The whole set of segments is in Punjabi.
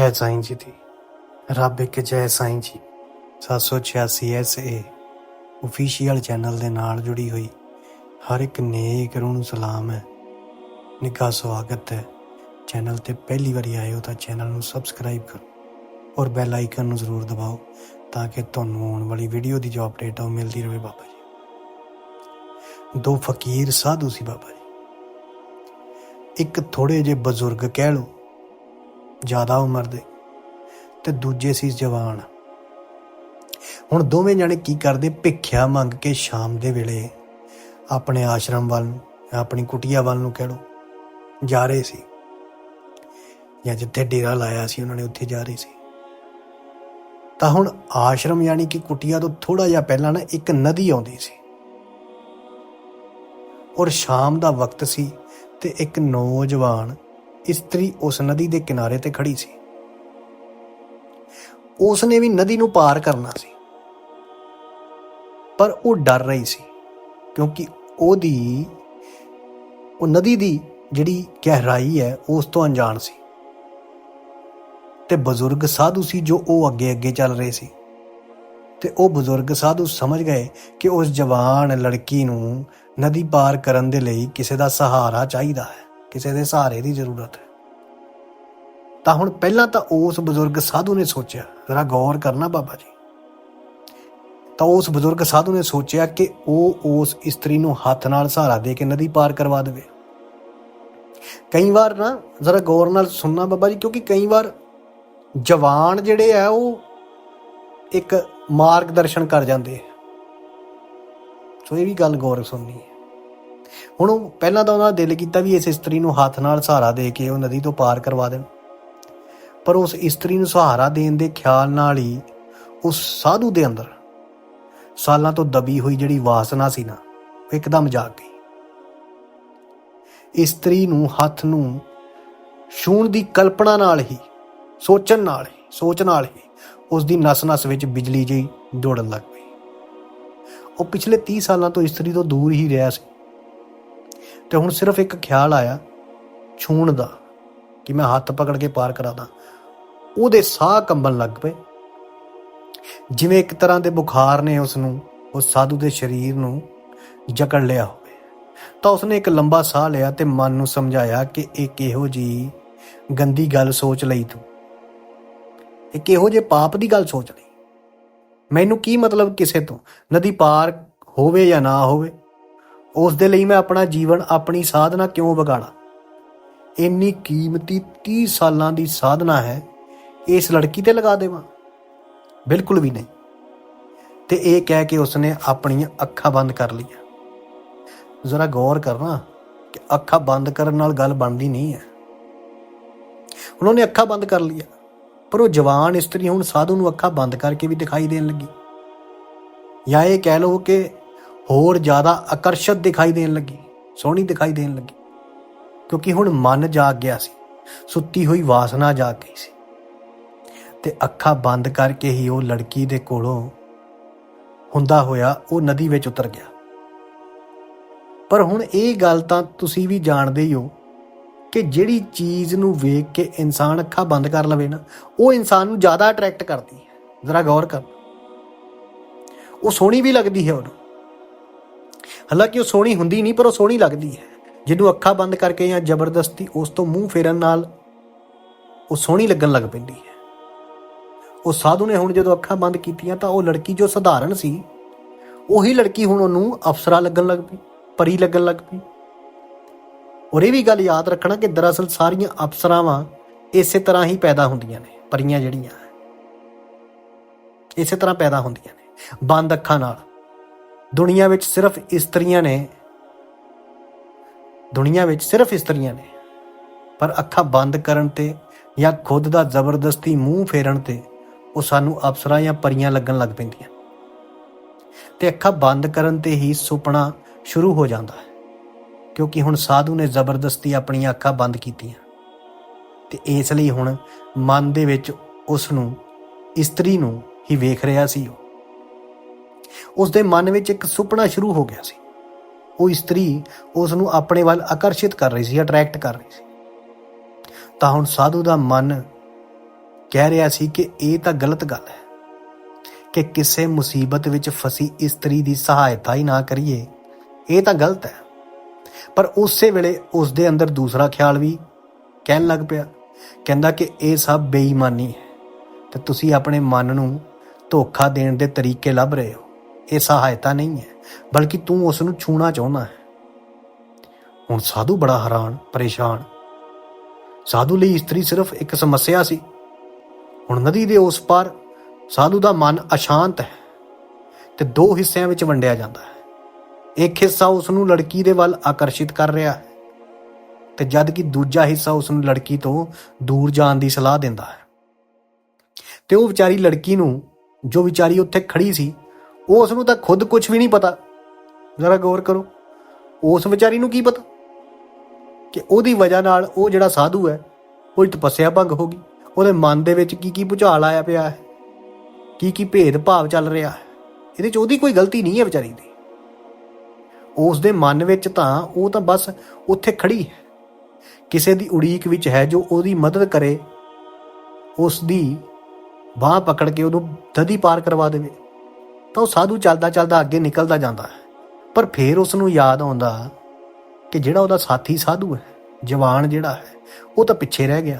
ਜੈ ਸਾਈਂ ਜੀ ਦੀ। ਰੱਬ ਇੱਕ ਜੈ ਸਾਈਂ ਜੀ। 786 ਐਸਏ। ਅਫੀਸ਼ੀਅਲ ਚੈਨਲ ਦੇ ਨਾਲ ਜੁੜੀ ਹੋਈ। ਹਰ ਇੱਕ ਨੇਕ ਰੂਹ ਨੂੰ ਸਲਾਮ ਹੈ। ਨਿੱਘਾ ਸਵਾਗਤ ਹੈ। ਚੈਨਲ ਤੇ ਪਹਿਲੀ ਵਾਰੀ ਆਏ ਹੋ ਤਾਂ ਚੈਨਲ ਨੂੰ ਸਬਸਕ੍ਰਾਈਬ ਕਰੋ। ਔਰ ਬੈਲ ਆਈਕਨ ਨੂੰ ਜ਼ਰੂਰ ਦਬਾਓ ਤਾਂ ਕਿ ਤੁਹਾਨੂੰ ਆਉਣ ਵਾਲੀ ਵੀਡੀਓ ਦੀ ਜੋ ਅਪਡੇਟ ਆ ਉਹ ਮਿਲਦੀ ਰਹੇ ਬਾਬਾ ਜੀ। ਦੋ ਫਕੀਰ ਸਾਧੂ ਸੀ ਬਾਬਾ ਜੀ। ਇੱਕ ਥੋੜੇ ਜਿਹੇ ਬਜ਼ੁਰਗ ਕਹਿ ਲਓ। ਜ਼ਿਆਦਾ ਉਮਰ ਦੇ ਤੇ ਦੂਜੇ ਸੀ ਜਵਾਨ। ਹੁਣ ਦੋਵੇਂ ਜਣੇ ਕੀ ਕਰਦੇ? ਭਿੱਖਿਆ ਮੰਗ ਕੇ ਸ਼ਾਮ ਦੇ ਵੇਲੇ ਆਪਣੇ ਆਸ਼ਰਮ ਵੱਲ ਨੂੰ ਆਪਣੀ ਕੁਟੀਆ ਵੱਲ ਨੂੰ ਕਹਿ ਲਓ ਜਾ ਰਹੇ ਸੀ। ਜਾਂ ਜਿੱਥੇ ਡੇਰਾ ਲਾਇਆ ਸੀ, ਉਹਨਾਂ ਨੇ ਉੱਥੇ ਜਾ ਰਹੇ ਸੀ। ਤਾਂ ਹੁਣ ਆਸ਼ਰਮ ਯਾਨੀ ਕਿ ਕੁਟੀਆ ਤੋਂ ਥੋੜਾ ਜਿਹਾ ਪਹਿਲਾਂ ਨਾ ਇੱਕ ਨਦੀ ਆਉਂਦੀ ਸੀ। ਔਰ ਸ਼ਾਮ ਦਾ ਵਕਤ ਸੀ ਤੇ ਇੱਕ ਨੌਜਵਾਨ ਇਸਤਰੀ ਉਸ ਨਦੀ ਦੇ ਕਿਨਾਰੇ ਤੇ ਖੜੀ ਸੀ। ਉਸ ਨੇ ਵੀ ਨਦੀ ਨੂੰ ਪਾਰ ਕਰਨਾ ਸੀ। ਪਰ ਉਹ ਡਰ ਰਹੀ ਸੀ, ਕਿਉਂਕਿ ਉਹਦੀ, ਉਹ ਨਦੀ ਦੀ ਜਿਹੜੀ ਗਹਿਰਾਈ ਹੈ, ਉਸ ਤੋਂ ਅਣਜਾਣ ਸੀ। ਤੇ ਬਜ਼ੁਰਗ ਸਾਧੂ ਸੀ ਜੋ ਉਹ ਅੱਗੇ ਅੱਗੇ ਚੱਲ ਰਹੇ ਸੀ। ਤੇ ਉਹ ਬਜ਼ੁਰਗ ਸਾਧੂ ਸਮਝ ਗਏ ਕਿ ਉਸ ਜਵਾਨ ਲੜਕੀ ਨੂੰ ਨਦੀ ਪਾਰ ਕਰਨ ਦੇ ਲਈ ਕਿਸੇ ਦਾ ਸਹਾਰਾ ਚਾਹੀਦਾ ਹੈ। ਕਿਸੇ ਦੇ ਸਹਾਰੇ ਦੀ ਜ਼ਰੂਰਤ ਹੈ। ਤਾਂ ਹੁਣ ਪਹਿਲਾਂ ਤਾਂ ਉਸ ਬਜ਼ੁਰਗ ਸਾਧੂ ਨੇ ਸੋਚਿਆ, ਜ਼ਰਾ ਗੌਰ ਕਰਨਾ ਬਾਬਾ ਜੀ। ਤਾਂ ਉਸ ਬਜ਼ੁਰਗ ਸਾਧੂ ਨੇ ਸੋਚਿਆ ਕਿ ਉਹ ਉਸ ਇਸਤਰੀ ਨੂੰ ਹੱਥ ਨਾਲ ਸਹਾਰਾ ਦੇ ਕੇ ਨਦੀ ਪਾਰ ਕਰਵਾ ਦੇਵੇ। ਕਈ ਵਾਰ ਨਾ, ਜ਼ਰਾ ਗੌਰ ਨਾਲ ਸੁਣਨਾ ਬਾਬਾ ਜੀ, ਕਿਉਂਕਿ ਕਈ ਵਾਰ ਜਵਾਨ ਜਿਹੜੇ ਆ, ਉਹ ਇੱਕ ਮਾਰਗਦਰਸ਼ਨ ਕਰ ਜਾਂਦੇ ਆ। ਸੋ ਇਹ ਵੀ ਗੱਲ ਗੌਰ ਸੁਣਨੀ ਹੈ। ਹੁਣ ਉਹ ਪਹਿਲਾਂ ਤਾਂ ਉਹਨਾਂ ਦਾ ਦਿਲ ਕੀਤਾ ਵੀ ਇਸ ਇਸਤਰੀ ਨੂੰ ਹੱਥ ਨਾਲ ਸਹਾਰਾ ਦੇ ਕੇ ਉਹ ਨਦੀ ਤੋਂ ਪਾਰ ਕਰਵਾ ਦੇਣ। ਪਰ ਉਸ ਇਸਤਰੀ ਨੂੰ ਸਹਾਰਾ ਦੇਣ ਦੇ ਖਿਆਲ ਨਾਲ ਹੀ ਉਸ ਸਾਧੂ ਦੇ ਅੰਦਰ ਸਾਲਾਂ ਤੋਂ ਦਬੀ ਹੋਈ ਜਿਹੜੀ ਵਾਸਨਾ ਸੀ ਨਾ, ਉਹ ਇੱਕਦਮ ਜਾਗ ਗਈ। ਇਸਤਰੀ ਨੂੰ ਹੱਥ ਨੂੰ ਛੂਣ ਦੀ ਕਲਪਨਾ ਨਾਲ ਹੀ, ਸੋਚਣ ਨਾਲ ਹੀ, ਸੋਚ ਨਾਲ ਹੀ ਉਸ ਦੀ ਨਸ-ਨਸ ਵਿੱਚ ਬਿਜਲੀ ਜਿਹੀ ਦੌੜਨ ਲੱਗ ਪਈ। ਉਹ ਪਿਛਲੇ 30 ਸਾਲਾਂ ਤੋਂ ਇਸਤਰੀ ਤੋਂ ਦੂਰ ਹੀ ਰਿਹਾ ਸੀ। ਤੇ ਹੁਣ ਸਿਰਫ ਇੱਕ ਖਿਆਲ ਆਇਆ ਛੂਣ ਦਾ ਕਿ ਮੈਂ ਹੱਥ ਪਕੜ ਕੇ ਪਾਰ ਕਰਾ ਦਾਂ। ਉਹਦੇ ਸਾਹ ਕੰਬਣ ਲੱਗ ਪਏ। ਜਿਵੇਂ ਇੱਕ ਤਰ੍ਹਾਂ ਦੇ ਬੁਖਾਰ ਨੇ ਉਸ ਨੂੰ ਉਸ ਸਾਧੂ ਦੇ ਸਰੀਰ ਨੂੰ ਜਕੜ ਲਿਆ ਹੋਵੇ। ਤਾਂ ਉਸਨੇ ਇੱਕ ਲੰਬਾ ਸਾਹ ਲਿਆ ਤੇ ਮਨ ਨੂੰ ਸਮਝਾਇਆ ਕਿ ਇਹ ਕਿਹੋ ਜੀ ਗੰਦੀ ਗੱਲ ਸੋਚ ਲਈ ਤੂੰ। ਇਹ ਕਿਹੋ ਜੇ ਪਾਪ ਦੀ ਗੱਲ ਸੋਚ ਲਈ। ਮੈਨੂੰ ਕੀ ਮਤਲਬ ਕਿਸੇ ਤੋਂ? ਨਦੀ ਪਾਰ ਹੋਵੇ ਜਾਂ ਨਾ ਹੋਵੇ? ਉਸ ਦੇ ਲਈ ਮੈਂ ਆਪਣਾ ਜੀਵਨ, ਆਪਣੀ ਸਾਧਨਾ ਕਿਉਂ ਵਿਗਾੜਾਂ? ਇੰਨੀ ਕੀਮਤੀ 30 ਸਾਲਾਂ ਦੀ ਸਾਧਨਾ ਹੈ, ਇਸ ਲੜਕੀ ਤੇ ਲਗਾ ਦੇਵਾਂ? ਬਿਲਕੁਲ ਵੀ ਨਹੀਂ। ਤੇ ਇਹ ਕਹਿ ਕੇ ਉਸਨੇ ਆਪਣੀਆਂ ਅੱਖਾਂ ਬੰਦ ਕਰ ਲਈਆਂ। ਜ਼ਰਾ ਗੌਰ ਕਰਨਾ ਕਿ ਅੱਖਾਂ ਬੰਦ ਕਰਨ ਨਾਲ ਗੱਲ ਬਣਦੀ ਨਹੀਂ ਹੈ। ਉਹਨਾਂ ਨੇ ਅੱਖਾਂ ਬੰਦ ਕਰ ਲਈਆਂ, ਪਰ ਉਹ ਜਵਾਨ ਇਸਤਰੀ ਹੁਣ ਸਾਧੂ ਨੂੰ ਅੱਖਾਂ ਬੰਦ ਕਰਕੇ ਵੀ ਦਿਖਾਈ ਦੇਣ ਲੱਗੀ। ਜਾਂ ਇਹ ਕਹਿ ਲਓ ਕਿ ਹੋਰ ਜ਼ਿਆਦਾ ਆਕਰਸ਼ਕ ਦਿਖਾਈ ਦੇਣ ਲੱਗੀ, ਸੋਹਣੀ ਦਿਖਾਈ ਦੇਣ ਲੱਗੀ। ਕਿਉਂਕਿ ਹੁਣ ਮਨ ਜਾਗ ਗਿਆ ਸੀ, ਸੁੱਤੀ ਹੋਈ ਵਾਸਨਾ ਜਾਗ ਗਈ ਸੀ। ਤੇ ਅੱਖਾਂ ਬੰਦ ਕਰਕੇ ਹੀ ਉਹ ਲੜਕੀ ਦੇ ਕੋਲੋਂ ਹੁੰਦਾ ਹੋਇਆ ਉਹ ਨਦੀ ਵਿੱਚ ਉਤਰ ਗਿਆ। ਪਰ ਹੁਣ ਇਹ ਗੱਲ ਤਾਂ ਤੁਸੀਂ ਵੀ ਜਾਣਦੇ ਹੀ ਹੋ ਕਿ ਜਿਹੜੀ ਚੀਜ਼ ਨੂੰ ਵੇਖ ਕੇ ਇਨਸਾਨ ਅੱਖਾਂ ਬੰਦ ਕਰ ਲਵੇ ਨਾ, ਉਹ ਇਨਸਾਨ ਨੂੰ ਜ਼ਿਆਦਾ ਅਟਰੈਕਟ ਕਰਦੀ ਹੈ। ਜ਼ਰਾ ਗੌਰ ਕਰ। ਉਹ ਸੋਹਣੀ ਵੀ ਲੱਗਦੀ ਹੈ ਉਹਨੂੰ। ਹਾਲਾਂਕਿ ਉਹ ਸੋਹਣੀ ਹੁੰਦੀ ਨਹੀਂ, ਪਰ ਉਹ ਸੋਹਣੀ ਲੱਗਦੀ ਹੈ। ਜਿਹਨੂੰ ਅੱਖਾਂ ਬੰਦ ਕਰਕੇ ਜਾਂ ਜ਼ਬਰਦਸਤੀ ਉਸ ਤੋਂ ਮੂੰਹ ਫੇਰਨ ਨਾਲ ਉਹ ਸੋਹਣੀ ਲੱਗਣ ਲੱਗ ਪੈਂਦੀ ਹੈ। ਉਹ ਸਾਧੂ ਨੇ ਹੁਣ ਜਦੋਂ ਅੱਖਾਂ ਬੰਦ ਕੀਤੀਆਂ ਤਾਂ ਉਹ ਲੜਕੀ ਜੋ ਸਧਾਰਨ ਸੀ, ਉਹੀ ਲੜਕੀ ਹੁਣ ਉਹਨੂੰ ਅਫਸਰਾ ਲੱਗਣ ਲੱਗ ਪਈ, ਪਰੀ ਲੱਗਣ ਲੱਗ ਪਈ। ਔਰ ਇਹ ਵੀ ਗੱਲ ਯਾਦ ਰੱਖਣਾ ਕਿ ਦਰਅਸਲ ਸਾਰੀਆਂ ਅਫਸਰਾਵਾਂ ਇਸੇ ਤਰ੍ਹਾਂ ਹੀ ਪੈਦਾ ਹੁੰਦੀਆਂ ਨੇ, ਪਰੀਆਂ ਜਿਹੜੀਆਂ। ਇਸੇ ਤਰ੍ਹਾਂ ਪੈਦਾ ਹੁੰਦੀਆਂ ਨੇ, ਬੰਦ ਅੱਖਾਂ ਨਾਲ। ਦੁਨੀਆ ਵਿੱਚ ਸਿਰਫ ਇਸਤਰੀਆਂ ਨੇ, ਦੁਨੀਆ ਵਿੱਚ ਸਿਰਫ ਇਸਤਰੀਆਂ ਨੇ, ਪਰ ਅੱਖਾਂ ਬੰਦ ਕਰਨ ਤੇ ਜਾਂ ਖੁਦ ਦਾ ਜ਼ਬਰਦਸਤੀ ਮੂੰਹ ਫੇਰਨ ਤੇ ਉਹ ਸਾਨੂੰ ਅਪਸਰਾਂ ਜਾਂ ਪਰੀਆਂ ਲੱਗਣ ਲੱਗ ਪੈਂਦੀਆਂ। ਤੇ ਅੱਖਾਂ ਬੰਦ ਕਰਨ ਤੇ ਹੀ ਸੁਪਨਾ ਸ਼ੁਰੂ ਹੋ ਜਾਂਦਾ ਹੈ, ਕਿਉਂਕਿ ਹੁਣ ਸਾਧੂ ਨੇ ਜ਼ਬਰਦਸਤੀ ਆਪਣੀਆਂ ਅੱਖਾਂ ਬੰਦ ਕੀਤੀਆਂ। ਤੇ ਇਸ ਲਈ ਹੁਣ ਮਨ ਦੇ ਵਿੱਚ ਉਸ ਨੂੰ ਇਸਤਰੀ ਨੂੰ ਹੀ ਵੇਖ ਰਿਹਾ ਸੀ ਉਹ। ਉਸ ਦੇ ਮਨ ਵਿੱਚ ਇੱਕ ਸੁਪਨਾ ਸ਼ੁਰੂ ਹੋ ਗਿਆ ਸੀ। ਉਹ ਇਸਤਰੀ ਉਸ ਨੂੰ ਆਪਣੇ ਵੱਲ ਆਕਰਸ਼ਿਤ ਕਰ ਰਹੀ ਸੀ ਅਟਰੈਕਟ ਕਰ ਰਹੀ ਸੀ। ਤਾਂ ਹੁਣ ਸਾਧੂ ਦਾ ਮਨ ਕਹਿ ਰਿਹਾ ਸੀ ਕਿ ਇਹ ਤਾਂ ਗਲਤ ਗੱਲ ਹੈ ਕਿ ਕਿਸੇ ਮੁਸੀਬਤ ਵਿੱਚ ਫਸੀ ਇਸਤਰੀ ਦੀ ਸਹਾਇਤਾ ਹੀ ਨਾ ਕਰੀਏ। ਇਹ ਤਾਂ ਗਲਤ ਹੈ। ਪਰ ਉਸੇ ਵੇਲੇ ਉਸ ਦੇ ਅੰਦਰ ਦੂਸਰਾ ਖਿਆਲ ਵੀ ਕਹਿਣ ਲੱਗ ਪਿਆ, ਕਹਿੰਦਾ ਕਿ ਇਹ ਸਭ ਬੇਈਮਾਨੀ ਹੈ ਤੇ ਤੁਸੀਂ ਆਪਣੇ ਮਨ ਨੂੰ ਧੋਖਾ ਦੇਣ ਦੇ ਤਰੀਕੇ ਲੱਭ ਰਹੇ ਹੋ। ਇਹ ਸਹਾਇਤਾ ਨਹੀਂ ਹੈ, ਬਲਕਿ ਤੂੰ ਉਸ ਨੂੰ ਛੂਣਾ ਚਾਹੁੰਦਾ ਹੈ। ਹੁਣ ਸਾਧੂ ਬੜਾ ਹੈਰਾਨ, ਪਰੇਸ਼ਾਨ। ਸਾਧੂ ਲਈ ਇਸਤਰੀ ਸਿਰਫ ਇੱਕ ਸਮੱਸਿਆ ਸੀ। ਹੁਣ ਨਦੀ ਦੇ ਉਸ ਪਾਰ ਸਾਧੂ ਦਾ ਮਨ ਅਸ਼ਾਂਤ ਹੈ ਤੇ ਦੋ ਹਿੱਸਿਆਂ ਵਿੱਚ ਵੰਡਿਆ ਜਾਂਦਾ ਹੈ। ਇੱਕ ਹਿੱਸਾ ਉਸ ਨੂੰ ਲੜਕੀ ਦੇ ਵੱਲ ਆਕਰਸ਼ਿਤ ਕਰ ਰਿਹਾ ਹੈ ਤੇ ਜਦ ਕਿ ਦੂਜਾ ਹਿੱਸਾ ਉਸ ਨੂੰ ਲੜਕੀ ਤੋਂ ਦੂਰ ਜਾਣ ਦੀ ਸਲਾਹ ਦਿੰਦਾ ਹੈ। ਤੇ ਉਹ ਵਿਚਾਰੀ ਲੜਕੀ ਨੂੰ, ਜੋ ਵਿਚਾਰੀ ਉੱਥੇ ਖੜੀ ਸੀ ਉਸ ਨੂੰ ਤਾਂ ਖੁਦ ਕੁਝ ਵੀ ਨਹੀਂ ਪਤਾ। ਜ਼ਰਾ ਗੌਰ ਕਰੋ, ਉਸ ਵਿਚਾਰੀ ਨੂੰ ਕੀ ਪਤਾ? ਕਿ ਉਹਦੀ ਵਜ੍ਹਾ ਨਾਲ ਉਹ ਜਿਹੜਾ ਸਾਧੂ ਹੈ, ਉਹ ਤਪੱਸਿਆ ਭੰਗ ਹੋ ਗਈ। ਉਹਦੇ ਮਨ ਦੇ ਵਿੱਚ ਕੀ ਕੀ ਭੁਚਾਲ ਆਇਆ ਪਿਆ ਹੈ ਕੀ ਕੀ ਭੇਦ ਭਾਵ ਚੱਲ ਰਿਹਾ ਹੈ, ਇਹਦੇ ਚ ਉਹਦੀ ਕੋਈ ਗਲਤੀ ਨਹੀਂ ਹੈ ਵਿਚਾਰੀ ਦੀ। ਉਸ ਦੇ ਮਨ ਵਿੱਚ ਤਾਂ ਉਹ ਤਾਂ ਬਸ ਉੱਥੇ ਖੜੀ ਹੈ। ਕਿਸੇ ਦੀ ਉਡੀਕ ਵਿੱਚ ਹੈ ਜੋ ਉਹਦੀ ਮਦਦ ਕਰੇ, ਉਸ ਦੀ ਬਾਹ ਪਕੜ ਕੇ ਉਹਨੂੰ ਦਦੀ ਪਾਰ ਕਰਵਾ ਦੇਵੇ। ਤਾਂ ਉਹ ਸਾਧੂ ਚੱਲਦਾ ਚੱਲਦਾ ਅੱਗੇ ਨਿਕਲਦਾ ਜਾਂਦਾ ਹੈ। ਪਰ ਫਿਰ ਉਸ ਨੂੰ ਯਾਦ ਆਉਂਦਾ ਕਿ ਜਿਹੜਾ ਉਹਦਾ ਸਾਥੀ ਸਾਧੂ ਹੈ, ਜਵਾਨ ਜਿਹੜਾ ਹੈ, ਉਹ ਤਾਂ ਪਿੱਛੇ ਰਹਿ ਗਿਆ।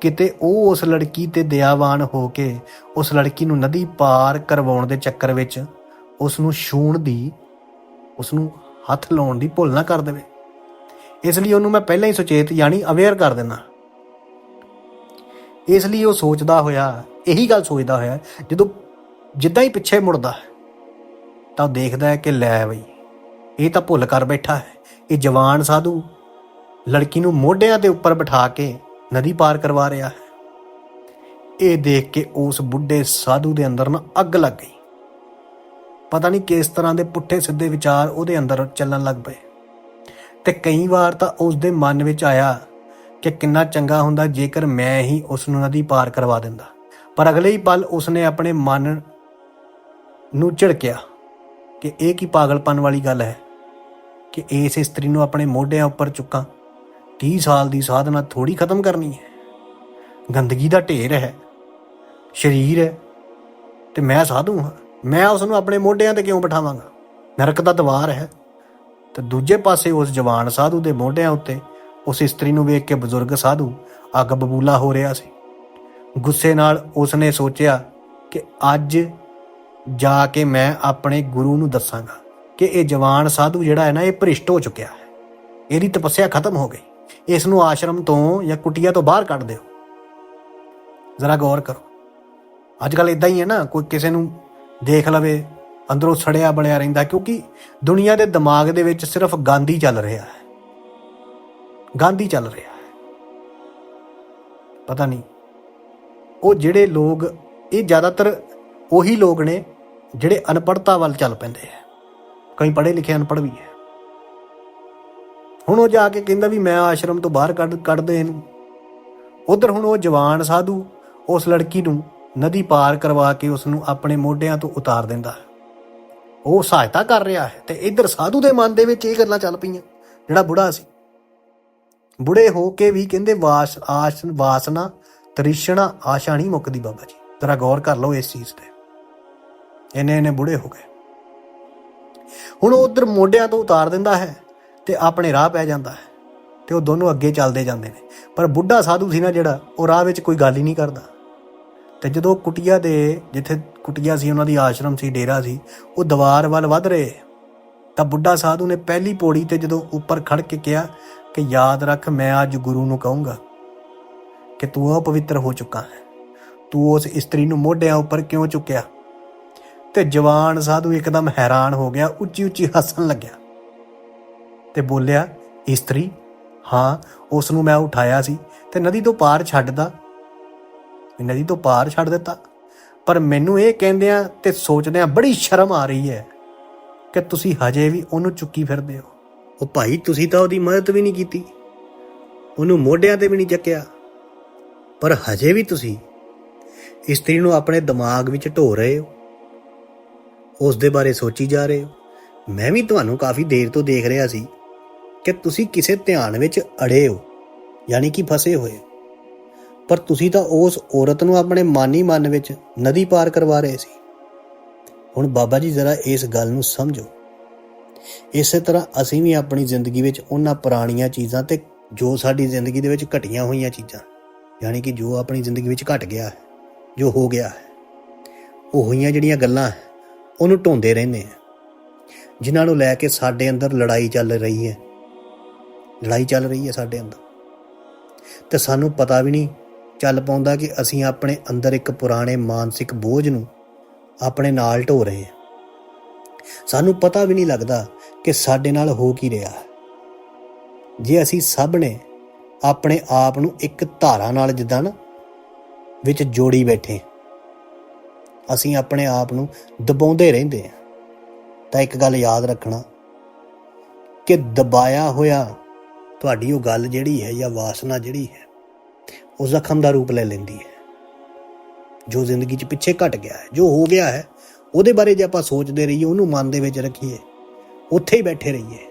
ਕਿਤੇ ਉਹ ਉਸ ਲੜਕੀ ਤੇ ਦਇਆਵਾਨ ਹੋ ਕੇ ਉਸ ਲੜਕੀ ਨੂੰ ਨਦੀ ਪਾਰ ਕਰਵਾਉਣ ਦੇ ਚੱਕਰ ਵਿੱਚ ਉਸ ਨੂੰ ਛੂਣ ਦੀ ਉਸ ਨੂੰ ਹੱਥ ਲਾਉਣ ਦੀ ਭੁੱਲ ਨਾ ਕਰ ਦੇਵੇ। ਇਸ ਲਈ ਉਹਨੂੰ ਮੈਂ ਪਹਿਲਾਂ ਹੀ ਸੁਚੇਤ ਯਾਨੀ ਅਵੇਅਰ ਕਰ ਦੇਣਾ ਇਸ ਲਈ ਉਹ ਸੋਚਦਾ ਹੋਇਆ, ਇਹੀ ਗੱਲ ਸੋਚਦਾ ਹੋਇਆ, ਜਦੋਂ ਜਿੱਦਾਂ ਹੀ ਪਿੱਛੇ ਮੁੜਦਾ ਹੈ, ਤਾਂ ਉਹ ਦੇਖਦਾ ਹੈ ਕਿ ਲੈ ਬਈ, ਇਹ ਤਾਂ ਭੁੱਲ ਕਰ ਬੈਠਾ ਹੈ। ਇਹ ਜਵਾਨ ਸਾਧੂ ਲੜਕੀ ਨੂੰ ਮੋਢਿਆਂ ਦੇ ਉੱਪਰ ਬਿਠਾ ਕੇ ਨਦੀ ਪਾਰ ਕਰਵਾ ਰਿਹਾ ਹੈ। ਇਹ ਦੇਖ ਕੇ ਉਸ ਬੁੱਢੇ ਸਾਧੂ ਦੇ ਅੰਦਰ ਨਾ ਅੱਗ ਲੱਗ ਗਈ। ਪਤਾ ਨਹੀਂ ਕਿਸ ਤਰ੍ਹਾਂ ਦੇ ਪੁੱਠੇ ਸਿੱਧੇ ਵਿਚਾਰ ਉਹਦੇ ਅੰਦਰ ਚੱਲਣ ਲੱਗ ਪਏ। ਤੇ ਕਈ ਵਾਰ ਤਾਂ ਉਸ ਦੇ ਮਨ ਵਿੱਚ ਆਇਆ ਕਿ ਕਿੰਨਾ ਚੰਗਾ ਹੁੰਦਾ ਜੇਕਰ ਮੈਂ ਹੀ ਉਸ ਨੂੰ ਨਦੀ ਪਾਰ ਕਰਵਾ ਦਿੰਦਾ। ਪਰ ਅਗਲੇ ਹੀ ਪਲ ਉਸਨੇ ਆਪਣੇ ਮਨ ਨੂੰ ਝਿੜਕਿਆ ਕਿ ਇਹ ਕੀ ਪਾਗਲਪਨ ਵਾਲੀ ਗੱਲ ਹੈ ਕਿ ਇਸ ਇਸਤਰੀ ਨੂੰ ਆਪਣੇ ਮੋਢਿਆਂ ਉੱਪਰ ਚੁੱਕਾਂ। 30 ਸਾਲ ਦੀ ਸਾਧਨਾ ਥੋੜੀ ਖਤਮ ਕਰਨੀ ਹੈ। ਗੰਦਗੀ ਦਾ ਢੇਰ ਹੈ। ਸਰੀਰ ਹੈ। ਤੇ ਮੈਂ ਸਾਧੂ ਹਾਂ। ਮੈਂ ਉਸ ਨੂੰ ਆਪਣੇ ਮੋਢਿਆਂ ਤੇ ਕਿਉਂ ਬਿਠਾਵਾਂਗਾ? ਨਰਕ ਦਾ ਦਵਾਰ ਹੈ। ਤੇ ਦੂਜੇ ਪਾਸੇ ਉਸ ਜਵਾਨ ਸਾਧੂ ਦੇ ਮੋਢਿਆਂ ਉੱਤੇ ਉਸ ਇਸਤਰੀ ਨੂੰ ਵੇਖ ਕੇ ਬਜ਼ੁਰਗ ਸਾਧੂ ਅੱਗ ਬਬੂਲਾ ਹੋ ਰਿਹਾ ਸੀ। ਗੁੱਸੇ ਨਾਲ ਉਸਨੇ ਸੋਚਿਆ ਕਿ ਅੱਜ ਜਾ ਕੇ ਮੈਂ ਆਪਣੇ ਗੁਰੂ ਨੂੰ ਦੱਸਾਂਗਾ ਕਿ ਇਹ ਜਵਾਨ ਸਾਧੂ ਜਿਹੜਾ ਹੈ ਨਾ, ਇਹ ਭ੍ਰਿਸ਼ਟ ਹੋ ਚੁੱਕਿਆ ਹੈ। ਇਹਦੀ ਤਪੱਸਿਆ ਖਤਮ ਹੋ ਗਈ। ਇਸ ਨੂੰ ਆਸ਼ਰਮ ਤੋਂ ਜਾਂ ਕੁਟੀਆ ਤੋਂ ਬਾਹਰ ਕੱਢ ਦਿਓ। ਜ਼ਰਾ ਗੌਰ ਕਰੋ। ਅੱਜ ਕੱਲ ਇਦਾਂ ਹੀ ਹੈ ਨਾ, ਕੋਈ ਕਿਸੇ ਨੂੰ ਦੇਖ ਲਵੇ, ਅੰਦਰੋਂ ਸੜਿਆ ਬਣਿਆ ਰਹਿੰਦਾ, ਕਿਉਂਕਿ ਦੁਨੀਆ ਦੇ ਦਿਮਾਗ ਦੇ ਵਿੱਚ ਸਿਰਫ ਗਾਂਧੀ ਚੱਲ ਰਿਹਾ ਹੈ। ਗਾਂਧੀ ਚੱਲ ਰਿਹਾ ਹੈ। ਪਤਾ ਨਹੀਂ। ਉਹ ਜਿਹੜੇ ਲੋਕ, ਇਹ ਜ਼ਿਆਦਾਤਰ ਉਹੀ ਲੋਕ ਨੇ ਜਿਹੜੇ ਅਨਪੜਤਾ ਵੱਲ ਚੱਲ ਪੈਂਦੇ ਆ। ਕਈ ਪੜ੍ਹੇ ਲਿਖੇ ਅਨਪੜ੍ਹ ਵੀ ਹੈ ਹੁਣ ਉਹ ਜਾ ਕੇ ਕਹਿੰਦਾ ਵੀ ਮੈਂ ਆਸ਼ਰਮ ਤੋਂ ਬਾਹਰ ਕੱਢ ਕੱਢਦੇ ਇਹਨੂੰ। ਉਧਰ ਹੁਣ ਉਹ ਜਵਾਨ ਸਾਧੂ ਉਸ ਲੜਕੀ ਨੂੰ ਨਦੀ ਪਾਰ ਕਰਵਾ ਕੇ ਉਸ ਨੂੰ ਆਪਣੇ ਮੋਢਿਆਂ ਤੋਂ ਉਤਾਰ ਦਿੰਦਾ। ਹੈ ਉਹ ਸਹਾਇਤਾ ਕਰ ਰਿਹਾ ਹੈ ਤੇ ਇੱਧਰ ਸਾਧੂ ਦੇ ਮਨ ਦੇ ਵਿੱਚ ਇਹ ਗੱਲਾਂ ਚੱਲ ਪਈਆਂ, ਜਿਹੜਾ ਬੁੜਾ ਸੀ। ਬੁੜੇ ਹੋ ਕੇ ਵੀ ਕਹਿੰਦੇ ਵਾਸ ਆਸ ਵਾਸਨਾ, ਤ੍ਰਿਸ਼ਣਾ, ਆਸ਼ਾ ਨਹੀਂ ਮੁੱਕਦੀ ਬਾਬਾ ਜੀ। ਜ਼ਰਾ ਗੌਰ ਕਰ ਲਓ ਇਸ ਚੀਜ਼ ਤੇ। ਇੰਨੇ ਇੰਨੇ ਬੁੜੇ ਹੋ ਗਏ। ਹੁਣ ਉਹ ਉਧਰ ਮੋਢਿਆਂ ਤੋਂ ਉਤਾਰ ਦਿੰਦਾ ਹੈ ਤੇ ਆਪਣੇ ਰਾਹ ਪੈ ਜਾਂਦਾ ਹੈ ਤੇ ਉਹ ਦੋਨੋਂ ਅੱਗੇ ਚੱਲਦੇ ਜਾਂਦੇ ਨੇ। ਪਰ ਬੁੱਢਾ ਸਾਧੂ ਸੀ ਨਾ ਜਿਹੜਾ, ਉਹ ਰਾਹ ਵਿੱਚ ਕੋਈ ਗੱਲ ਹੀ ਨਹੀਂ ਕਰਦਾ। ਤੇ ਜਦੋਂ ਕੁਟੀਆ ਦੇ, ਜਿੱਥੇ ਕੁਟੀਆ ਸੀ, ਉਹਨਾਂ ਦੀ ਆਸ਼ਰਮ ਸੀ, ਡੇਰਾ ਸੀ, ਉਹ ਦੀਵਾਰ ਵੱਲ ਵੱਧ ਰਹੇ, ਤਾਂ ਬੁੱਢਾ ਸਾਧੂ ਨੇ ਪਹਿਲੀ ਪੌੜੀ ਤੇ ਜਦੋਂ ਉੱਪਰ ਖੜ ਕੇ ਕਿਹਾ ਕਿ ਯਾਦ ਰੱਖ, ਮੈਂ ਅੱਜ ਗੁਰੂ ਨੂੰ ਕਹੂੰਗਾ ਕਿ ਤੂੰ ਅਪਵਿੱਤਰ ਹੋ ਚੁੱਕਾ ਹੈ। ਤੂੰ ਉਸ ਇਸਤਰੀ ਨੂੰ ਮੋਢਿਆਂ ਉੱਪਰ ਕਿਉਂ ਚੁੱਕਿਆ? ਤੇ ਜਵਾਨ ਸਾਧੂ ਇੱਕਦਮ ਹੈਰਾਨ ਹੋ ਗਿਆ, ਉੱਚੀ ਉੱਚੀ ਹੱਸਣ ਲੱਗਿਆ ਤੇ ਬੋਲਿਆ, ਇਸਤਰੀ, ਹਾਂ ਉਸ ਨੂੰ ਮੈਂ ਉਠਾਇਆ ਸੀ ਤੇ ਨਦੀ ਤੋਂ ਪਾਰ ਛੱਡਦਾ। ਨਦੀ ਤੋਂ ਪਾਰ ਛੱਡ ਦਿੱਤਾ। ਪਰ ਮੈਨੂੰ ਇਹ ਕਹਿੰਦਿਆਂ ਤੇ ਸੋਚਦਿਆਂ ਬੜੀ ਸ਼ਰਮ ਆ ਰਹੀ ਹੈ ਕਿ ਤੁਸੀਂ ਹਜੇ ਵੀ ਉਹਨੂੰ ਚੁੱਕੀ ਫਿਰਦੇ ਹੋ। ਉਹ ਭਾਈ, ਤੁਸੀਂ ਤਾਂ ਉਹਦੀ ਮਦਦ ਵੀ ਨਹੀਂ ਕੀਤੀ। ਉਹਨੂੰ ਮੋਢਿਆਂ ਤੇ ਵੀ ਨਹੀਂ ਚੱਕਿਆ। ਪਰ ਹਜੇ ਵੀ ਤੁਸੀਂ ਇਸਤਰੀ ਨੂੰ ਆਪਣੇ ਦਿਮਾਗ ਵਿੱਚ ਢੋ ਰਹੇ ਹੋ। ਉਸ ਦੇ ਬਾਰੇ ਸੋਚੀ ਜਾ ਰਹੇ ਹੋ? ਮੈਂ ਵੀ ਤੁਹਾਨੂੰ ਕਾਫੀ ਦੇਰ ਤੋਂ ਦੇਖ ਰਿਹਾ ਸੀ ਕਿ ਤੁਸੀਂ ਕਿਸੇ ਧਿਆਨ ਵਿੱਚ ਅੜੇ ਹੋ ਯਾਨੀ ਕਿ ਫਸੇ ਹੋਏ ਹੋ। ਪਰ ਤੁਸੀਂ ਤਾਂ ਉਸ ਔਰਤ ਨੂੰ ਆਪਣੇ ਮਨ ਹੀ ਮਨ ਵਿੱਚ ਨਦੀ ਪਾਰ ਕਰਵਾ ਰਹੇ ਸੀ। ਹੁਣ ਬਾਬਾ ਜੀ ਜ਼ਰਾ ਇਸ ਗੱਲ ਨੂੰ ਸਮਝੋ। ਇਸੇ ਤਰ੍ਹਾਂ ਅਸੀਂ ਵੀ ਆਪਣੀ ਜ਼ਿੰਦਗੀ ਵਿੱਚ ਉਹਨਾਂ ਪੁਰਾਣੀਆਂ ਚੀਜ਼ਾਂ ਤੇ ਜੋ ਸਾਡੀ ਜ਼ਿੰਦਗੀ ਦੇ ਵਿੱਚ ਘਟੀਆਂ ਹੋਈਆਂ ਚੀਜ਼ਾਂ ਯਾਨੀ ਕਿ ਜੋ ਆਪਣੀ ਜ਼ਿੰਦਗੀ ਵਿੱਚ ਘਟ ਗਿਆ ਹੈ ਜੋ ਹੋ ਗਿਆ ਹੈ ਉਹ ਹੋਈਆਂ ਜਿਹੜੀਆਂ ਗੱਲਾਂ ਹੈ, ਉਹਨੂੰ ਢੋਂਦੇ ਰਹਿੰਦੇ ਆ, ਜਿਨ੍ਹਾਂ ਨੂੰ ਲੈ ਕੇ ਸਾਡੇ ਅੰਦਰ ਲੜਾਈ ਚੱਲ ਰਹੀ ਹੈ। ਲੜਾਈ ਚੱਲ ਰਹੀ ਹੈ ਸਾਡੇ ਅੰਦਰ। ਤੇ ਸਾਨੂੰ ਪਤਾ ਵੀ ਨਹੀਂ ਚੱਲ ਪਾਉਂਦਾ ਕਿ ਅਸੀਂ ਆਪਣੇ ਅੰਦਰ ਇੱਕ ਪੁਰਾਣੇ ਮਾਨਸਿਕ ਬੋਝ ਨੂੰ ਆਪਣੇ ਨਾਲ ਢੋ ਰਹੇ ਹਾਂ। ਸਾਨੂੰ ਪਤਾ ਵੀ ਨਹੀਂ ਲੱਗਦਾ ਕਿ ਸਾਡੇ ਨਾਲ ਹੋ ਕੀ ਰਿਹਾ ਹੈ। ਜੇ ਅਸੀਂ ਸਭ ਨੇ ਆਪਣੇ ਆਪ ਨੂੰ ਇੱਕ ਧਾਰਾ ਨਾਲ ਜਿੱਦਾਂ ਨਾ, ਵਿੱਚ ਜੋੜੀ ਬੈਠੇ ਅਸੀਂ ਆਪਣੇ ਆਪ ਨੂੰ ਦਬਾਉਂਦੇ ਰਹਿੰਦੇ ਹਾਂ। ਤਾਂ ਇੱਕ ਗੱਲ ਯਾਦ ਰੱਖਣਾ ਕਿ ਦਬਾਇਆ ਹੋਇਆ ਤੁਹਾਡੀ ਉਹ ਗੱਲ ਜਿਹੜੀ ਹੈ ਜਾਂ ਵਾਸਨਾ ਜਿਹੜੀ ਹੈ, ਉਹ ਜ਼ਖਮ ਦਾ ਰੂਪ ਲੈ ਲੈਂਦੀ ਹੈ। ਜੋ ਜ਼ਿੰਦਗੀ 'ਚ ਪਿੱਛੇ ਘਟ ਗਿਆ ਹੈ, ਜੋ ਹੋ ਗਿਆ ਹੈ, ਉਹਦੇ ਬਾਰੇ ਜੇ ਆਪਾਂ ਸੋਚਦੇ ਰਹੀਏ, ਉਹਨੂੰ ਮਨ ਦੇ ਵਿੱਚ ਰੱਖੀਏ, ਉੱਥੇ ਹੀ ਬੈਠੇ ਰਹੀਏ,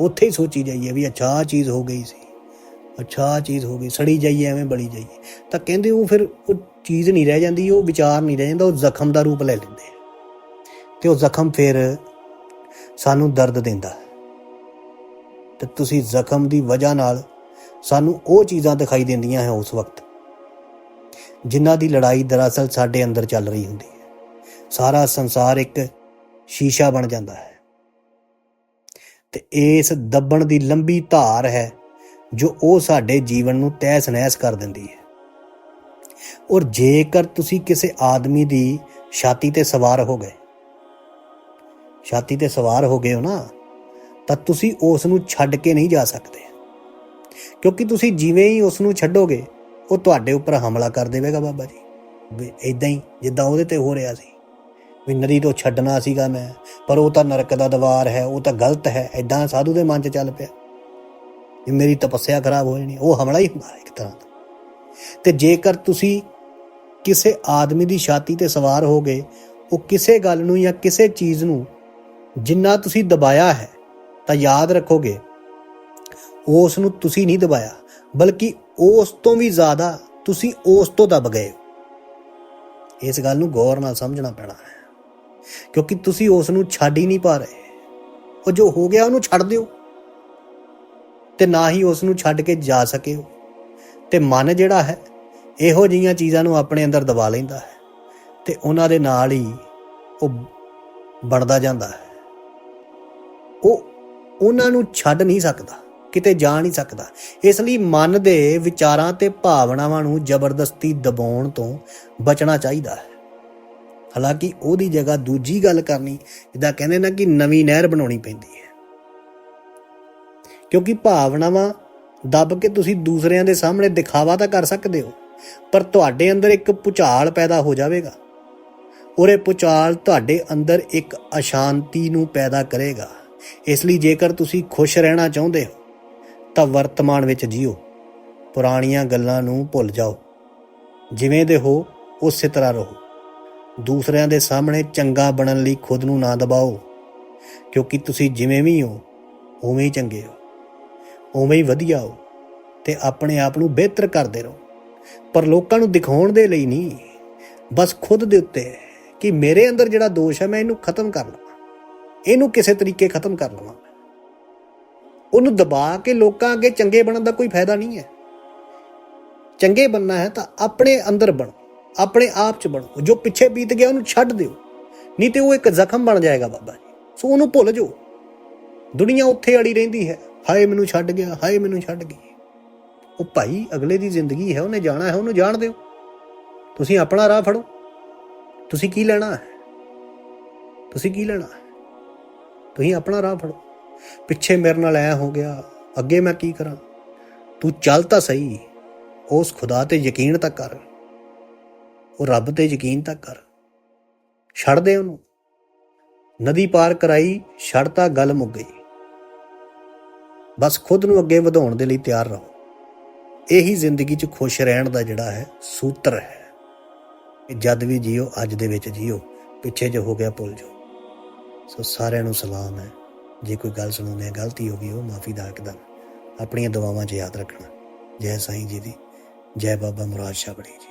ਉੱਥੇ ਹੀ ਸੋਚੀ ਜਾਈਏ ਵੀ ਅੱਛਾ ਚੀਜ਼ ਹੋ ਗਈ ਸੀ। ਅੱਛਾ, ਆਹ ਚੀਜ਼ ਹੋ ਗਈ, ਸੜੀ ਜਾਈਏ, ਐਵੇਂ ਬੜੀ ਜਾਈਏ। ਤਾਂ ਕਹਿੰਦੇ ਉਹ ਫਿਰ ਉਹ ਚੀਜ਼ ਨਹੀਂ ਰਹਿ ਜਾਂਦੀ, ਉਹ ਵਿਚਾਰ ਨਹੀਂ ਰਹਿ ਜਾਂਦਾ, ਉਹ ਜ਼ਖਮ ਦਾ ਰੂਪ ਲੈ ਲੈਂਦੇ ਆ। ਤੇ ਉਹ ਜ਼ਖਮ ਫਿਰ ਸਾਨੂੰ ਦਰਦ ਦਿੰਦਾ। ਹੈ ਤੇ ਤੁਸੀਂ ਜ਼ਖਮ ਦੀ ਵਜ੍ਹਾ ਨਾਲ ਸਾਨੂੰ ਉਹ ਚੀਜ਼ਾਂ ਦਿਖਾਈ ਦਿੰਦੀਆਂ ਹੈ ਉਸ ਵਕਤ, ਜਿਨ੍ਹਾਂ ਦੀ ਲੜਾਈ ਦਰਅਸਲ ਸਾਡੇ ਅੰਦਰ ਚੱਲ ਰਹੀ ਹੁੰਦੀ ਹੈ। ਸਾਰਾ ਸੰਸਾਰ ਇੱਕ ਸ਼ੀਸ਼ਾ ਬਣ ਜਾਂਦਾ ਹੈ। ਤੇ ਇਸ ਦੱਬਣ ਦੀ ਲੰਬੀ ਧਾਰ ਹੈ ਜੋ ਉਹ ਸਾਡੇ ਜੀਵਨ ਨੂੰ ਤਹਿਸ ਨਹਿਸ ਕਰ ਦਿੰਦੀ ਹੈ। ਔਰ ਜੇਕਰ ਤੁਸੀਂ ਕਿਸੇ ਆਦਮੀ ਦੀ ਛਾਤੀ ਤੇ ਸਵਾਰ ਹੋ ਗਏ, ਛਾਤੀ ਤੇ ਸਵਾਰ ਹੋ ਗਏ ਹੋ ਨਾ, ਤਾਂ ਤੁਸੀਂ ਉਸ ਨੂੰ ਛੱਡ ਕੇ ਨਹੀਂ ਜਾ ਸਕਦੇ। ਕਿਉਂਕਿ ਤੁਸੀਂ ਜਿਵੇਂ ਹੀ ਉਸ ਨੂੰ ਛੱਡੋਗੇ, ਉਹ ਤੁਹਾਡੇ ਉੱਪਰ ਹਮਲਾ ਕਰ ਦੇਵੇਗਾ ਬਾਬਾ ਜੀ। ਵੀ ਇਦਾਂ ਹੀ, ਜਿੱਦਾਂ ਉਹਦੇ ਤੇ ਹੋ ਰਿਹਾ ਸੀ। ਵੀ ਨਦੀ ਤੋਂ ਛੱਡਣਾ ਸੀਗਾ ਮੈਂ, ਪਰ ਉਹ ਤਾਂ ਨਰਕ ਦਾ ਦਵਾਰ ਹੈ, ਉਹ ਤਾਂ ਗਲਤ ਹੈ ਇਦਾਂ ਸਾਧੂ ਦੇ ਮਨ 'ਚ ਚੱਲ ਪਿਆ। ਇਹ ਮੇਰੀ ਤਪੱਸਿਆ ਖਰਾਬ ਹੋ ਜਾਣੀ ਉਹ ਹਮਲਾ ਹੀ ਹੁੰਦਾ ਹੈ ਇੱਕ ਤਰ੍ਹਾਂ ਦਾ। ਤੇ ਜੇਕਰ ਤੁਸੀਂ ਕਿਸੇ ਆਦਮੀ ਦੀ ਛਾਤੀ ਤੇ ਸਵਾਰ ਹੋ ਗਏ, ਉਹ ਕਿਸੇ ਗੱਲ ਨੂੰ ਜਾਂ ਕਿਸੇ ਚੀਜ਼ ਨੂੰ ਜਿੰਨਾ ਤੁਸੀਂ ਦਬਾਇਆ ਹੈ, ਤਾਂ ਯਾਦ ਰੱਖੋਗੇ, ਉਸ ਨੂੰ ਤੁਸੀਂ ਨਹੀਂ ਦਬਾਇਆ, ਬਲਕਿ ਉਸ ਤੋਂ ਵੀ ਜ਼ਿਆਦਾ ਤੁਸੀਂ ਉਸ ਤੋਂ ਦਬ ਗਏ ਹੋ। ਇਸ ਗੱਲ ਨੂੰ ਗੌਰ ਨਾਲ ਸਮਝਣਾ ਪੈਣਾ ਹੈ। ਕਿਉਂਕਿ ਤੁਸੀਂ ਉਸ ਨੂੰ ਛੱਡ ਹੀ ਨਹੀਂ ਪਾ ਰਹੇ। ਉਹ ਜੋ ਹੋ ਗਿਆ, ਉਹਨੂੰ ਛੱਡ ਦਿਓ। ਤੇ ਨਾ ਹੀ ਉਸ ਨੂੰ ਛੱਡ ਕੇ ਜਾ ਸਕੇ ਹੋ ਤੇ ਮਨ ਜਿਹੜਾ ਹੈ, ਇਹੋ ਜਿਹੀਆਂ ਚੀਜ਼ਾਂ ਨੂੰ ਆਪਣੇ ਅੰਦਰ ਦਬਾ ਲੈਂਦਾ ਹੈ ਤੇ ਉਹਨਾਂ ਦੇ ਨਾਲ ਹੀ ਉਹ ਬਣਦਾ ਜਾਂਦਾ ਹੈ। ਉਹ ਉਹਨਾਂ ਨੂੰ ਛੱਡ ਨਹੀਂ ਸਕਦਾ, ਕਿਤੇ ਜਾ ਨਹੀਂ ਸਕਦਾ। ਇਸ ਲਈ ਮਨ ਦੇ ਵਿਚਾਰਾਂ ਤੇ ਭਾਵਨਾਵਾਂ ਨੂੰ ਜ਼ਬਰਦਸਤੀ ਦਬਾਉਣ ਤੋਂ ਬਚਣਾ ਚਾਹੀਦਾ ਹੈ। ਹਾਲਾਂਕਿ ਉਹਦੀ ਜਗ੍ਹਾ ਦੂਜੀ ਗੱਲ ਕਰਨੀ, ਜਿੱਦਾਂ ਕਹਿੰਦੇ ਨਾ ਕਿ ਨਵੀਂ ਨਹਿਰ ਬਣਾਉਣੀ ਪੈਂਦੀ ਹੈ। ਕਿਉਂਕਿ ਭਾਵਨਾਵਾਂ ਦੱਬ ਕੇ ਤੁਸੀਂ ਦੂਸਰਿਆਂ ਦੇ ਸਾਹਮਣੇ ਦਿਖਾਵਾ ਤਾਂ ਕਰ ਸਕਦੇ ਹੋ, ਪਰ ਤੁਹਾਡੇ ਅੰਦਰ ਇੱਕ ਪੁਚਾਲ ਪੈਦਾ ਹੋ ਜਾਵੇਗਾ। ਔਰ ਇਹ ਪੁਚਾਲ ਤੁਹਾਡੇ ਅੰਦਰ ਇੱਕ ਅਸ਼ਾਂਤੀ ਨੂੰ ਪੈਦਾ ਕਰੇਗਾ। ਇਸ ਲਈ ਜੇਕਰ ਤੁਸੀਂ ਖੁਸ਼ ਰਹਿਣਾ ਚਾਹੁੰਦੇ ਹੋ, ਤਾਂ ਵਰਤਮਾਨ ਵਿੱਚ ਜੀਓ। ਪੁਰਾਣੀਆਂ ਗੱਲਾਂ ਨੂੰ ਭੁੱਲ ਜਾਓ। ਜਿਵੇਂ ਦੇ ਹੋ, ਉਸੇ ਤਰ੍ਹਾਂ ਰਹੋ। ਦੂਸਰਿਆਂ ਦੇ ਸਾਹਮਣੇ ਚੰਗਾ ਬਣਨ ਲਈ ਖੁਦ ਨੂੰ ਨਾ ਦਬਾਓ, ਕਿਉਂਕਿ ਤੁਸੀਂ ਜਿਵੇਂ ਵੀ ਹੋ, ਉਵੇਂ ਹੀ ਚੰਗੇ ਹੋ। ਉਵੇਂ ਹੀ ਵਧੀਆ ਹੋ ਤੇ ਆਪਣੇ ਆਪ ਨੂੰ ਬਿਹਤਰ ਕਰਦੇ ਰਹੋ। ਪਰ ਲੋਕਾਂ ਨੂੰ ਦਿਖਾਉਣ ਦੇ ਲਈ ਨਹੀਂ, ਬਸ ਖੁਦ ਦੇ ਉੱਤੇ ਕਿ ਮੇਰੇ ਅੰਦਰ ਜਿਹੜਾ ਦੋਸ਼ ਹੈ, ਮੈਂ ਇਹਨੂੰ ਖਤਮ ਕਰ ਲਵਾਂ। ਇਹਨੂੰ ਕਿਸੇ ਤਰੀਕੇ ਖਤਮ ਕਰ ਲਵਾਂ। ਉਹਨੂੰ ਦਬਾ ਕੇ ਲੋਕਾਂ ਅੱਗੇ ਚੰਗੇ ਬਣਨ ਦਾ ਕੋਈ ਫਾਇਦਾ ਨਹੀਂ ਹੈ। ਚੰਗੇ ਬਣਨਾ ਹੈ ਤਾਂ ਆਪਣੇ ਅੰਦਰ ਬਣੋ, ਆਪਣੇ ਆਪ ਚ ਬਣੋ। ਜੋ ਪਿੱਛੇ ਬੀਤ ਗਿਆ, ਉਹਨੂੰ ਛੱਡ ਦਿਓ। ਨਹੀਂ ਤੇ ਉਹ ਇੱਕ ਜ਼ਖਮ ਬਣ ਜਾਏਗਾ ਬਾਬਾ ਜੀ। ਸੋ ਉਹਨੂੰ ਭੁੱਲ ਜਾਓ। ਦੁਨੀਆ ਉੱਥੇ ਅੜੀ ਰਹਿੰਦੀ ਹੈ। ਹਾਏ ਮੈਨੂੰ ਛੱਡ ਗਿਆ, ਹਾਏ ਮੈਨੂੰ ਛੱਡ ਗਈ। ਉਹ ਭਾਈ ਅਗਲੇ ਦੀ ਜ਼ਿੰਦਗੀ ਹੈ, ਉਹਨੇ ਜਾਣਾ ਹੈ, ਉਹਨੂੰ ਜਾਣ ਦਿਓ। ਤੁਸੀਂ ਆਪਣਾ ਰਾਹ ਫੜੋ। ਤੁਸੀਂ ਕੀ ਲੈਣਾ ਹੈ? ਤੁਸੀਂ ਕੀ ਲੈਣਾ ਹੈ? ਤੁਸੀਂ ਆਪਣਾ ਰਾਹ ਫੜੋ। ਪਿੱਛੇ ਮੇਰੇ ਨਾਲ ਐ ਹੋ ਗਿਆ, ਅੱਗੇ ਮੈਂ ਕੀ ਕਰਾਂ? ਤੂੰ ਚੱਲ ਤਾਂ ਸਹੀ, ਉਸ ਖੁਦਾ ਤੇ ਯਕੀਨ ਤਾਂ ਕਰ। ਉਹ ਰੱਬ ਤੇ ਯਕੀਨ ਤਾਂ ਕਰ। ਛੱਡ ਦੇ ਉਹਨੂੰ। ਨਦੀ ਪਾਰ ਕਰਾਈ ਛੱਡਤਾ ਗੱਲ ਮੁੱਕ ਗਈ। ਬਸ ਖੁਦ ਨੂੰ ਅੱਗੇ ਵਧਾਉਣ ਦੇ ਲਈ ਤਿਆਰ ਰਹੋ। ਇਹੀ ਜ਼ਿੰਦਗੀ 'ਚ ਖੁਸ਼ ਰਹਿਣ ਦਾ ਜਿਹੜਾ ਹੈ ਸੂਤਰ ਹੈ। ਜਦ ਵੀ ਜੀਓ, ਅੱਜ ਦੇ ਵਿੱਚ ਜੀਓ, ਪਿੱਛੇ ਜੋ ਹੋ ਗਿਆ ਭੁੱਲ ਜਾਓ। ਸੋ ਸਾਰਿਆਂ ਨੂੰ ਸਲਾਮ ਹੈ। ਜੇ ਕੋਈ ਗੱਲ ਸੁਣਾਉਂਦੇ ਆ, ਗਲਤੀ ਹੋ ਗਈ, ਉਹ ਮਾਫੀ ਦਾ ਹੱਕਦਾਰ ਆਪਣੀਆਂ ਦੁਆਵਾਂ 'ਚ ਯਾਦ ਰੱਖਣਾ। ਜੈ ਸਾਈਂ ਜੀ ਦੀ। ਜੈ ਬਾਬਾ ਮੁਰਾਦ ਸ਼ਾਹ ਬੜੀ ਜੀ।